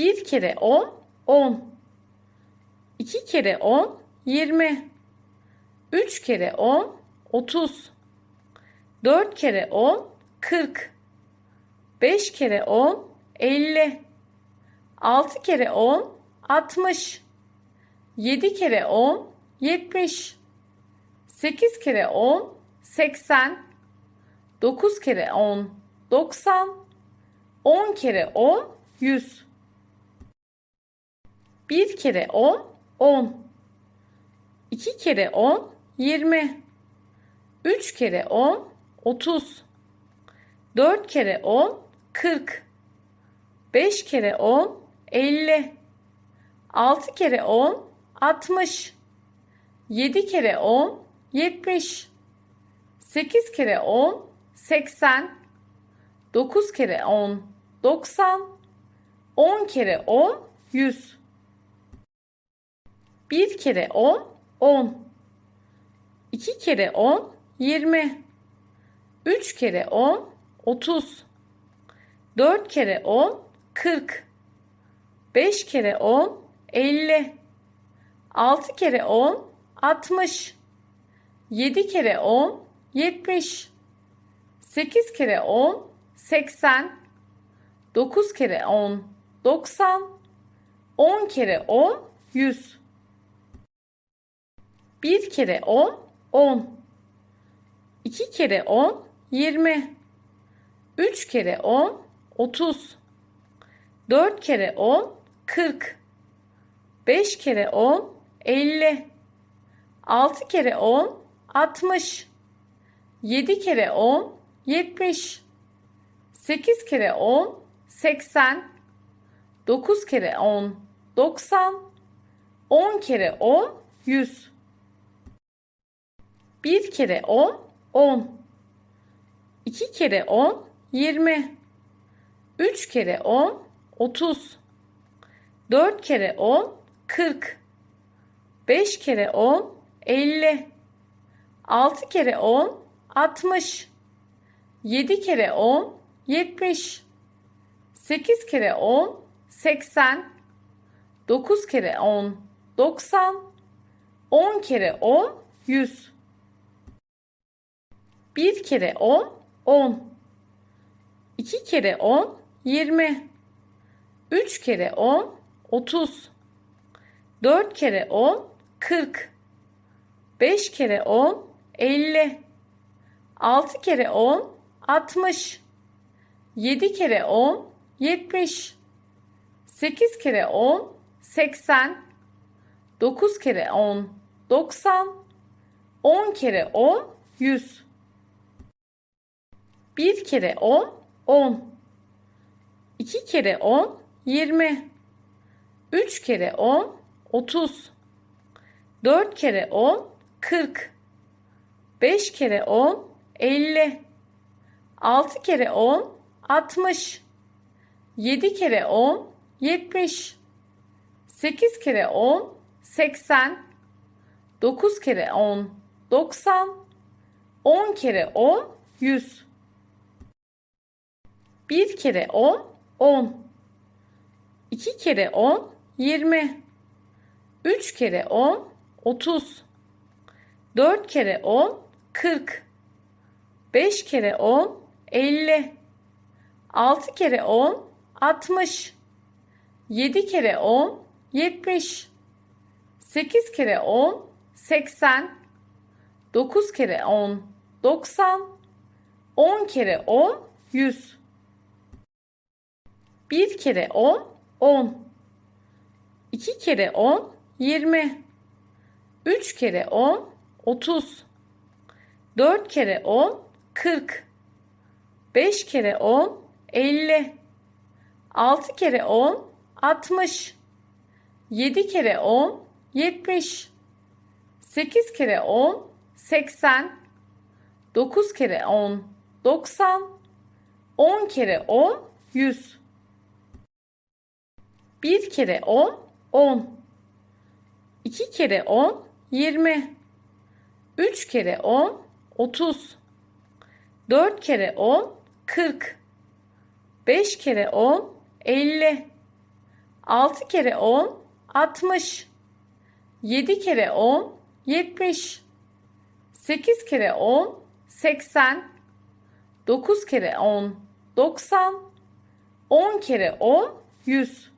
Bir kere on, on. İki kere on, yirmi. Üç kere on, otuz. Dört kere on, kırk. Beş kere on, elli. Altı kere on, altmış. Yedi kere on, yetmiş. Sekiz kere on, seksen. Dokuz kere on, doksan. On kere on, yüz. Bir kere on, on. İki kere on, yirmi. Üç kere on, otuz. Dört kere on, kırk. Beş kere on, elli. Altı kere on, altmış. Yedi kere on, yetmiş. Sekiz kere on, seksen. Dokuz kere on, doksan. On kere on, yüz. Bir kere on, on. İki kere on, yirmi. Üç kere on, otuz. Dört kere on, kırk. Beş kere on, elli. Altı kere on, altmış. Yedi kere on, yetmiş. Sekiz kere on, seksen. Dokuz kere on, doksan. On kere on, yüz. Bir kere on, on. İki kere on, yirmi. Üç kere on, otuz. Dört kere on, kırk. Beş kere on, elli. Altı kere on, altmış. Yedi kere on, yetmiş. Sekiz kere on, seksen. Dokuz kere on, doksan. On kere on, yüz. Bir kere on, on. İki kere on, yirmi. Üç kere on, otuz. Dört kere on, kırk. Beş kere on, elli. Altı kere on, altmış. Yedi kere on, yetmiş. Sekiz kere on, seksen. Dokuz kere on, doksan. On kere on, yüz. Bir kere on, on. İki kere on, yirmi. Üç kere on, otuz. Dört kere on, kırk. Beş kere on, elli. Altı kere on, altmış. Yedi kere on, yetmiş. Sekiz kere on, seksen. Dokuz kere on, doksan. On kere on, yüz. Bir kere on, on. İki kere on, yirmi. Üç kere on, otuz. Dört kere on, kırk. Beş kere on, elli. Altı kere on, altmış. Yedi kere on, yetmiş. Sekiz kere on, seksen. Dokuz kere on, doksan. On kere on, yüz. Bir kere on, on. İki kere on, yirmi. Üç kere on, otuz. Dört kere on, kırk. Beş kere on, elli. Altı kere on, altmış. Yedi kere on, yetmiş. Sekiz kere on, seksen. Dokuz kere on, doksan. On kere on, yüz. Bir kere on, on. İki kere on, yirmi. Üç kere on, otuz. Dört kere on, kırk. Beş kere on, elli. Altı kere on, altmış. Yedi kere on, yetmiş. Sekiz kere on, seksen. Dokuz kere on, doksan. On kere on, yüz. Bir kere on, on. İki kere on, yirmi. Üç kere on, otuz. Dört kere on, kırk. Beş kere on, elli. 6 kere 10 60. 7 kere 10 70. 8 kere 10 80. 9 kere 10 90. 10 kere 10 100.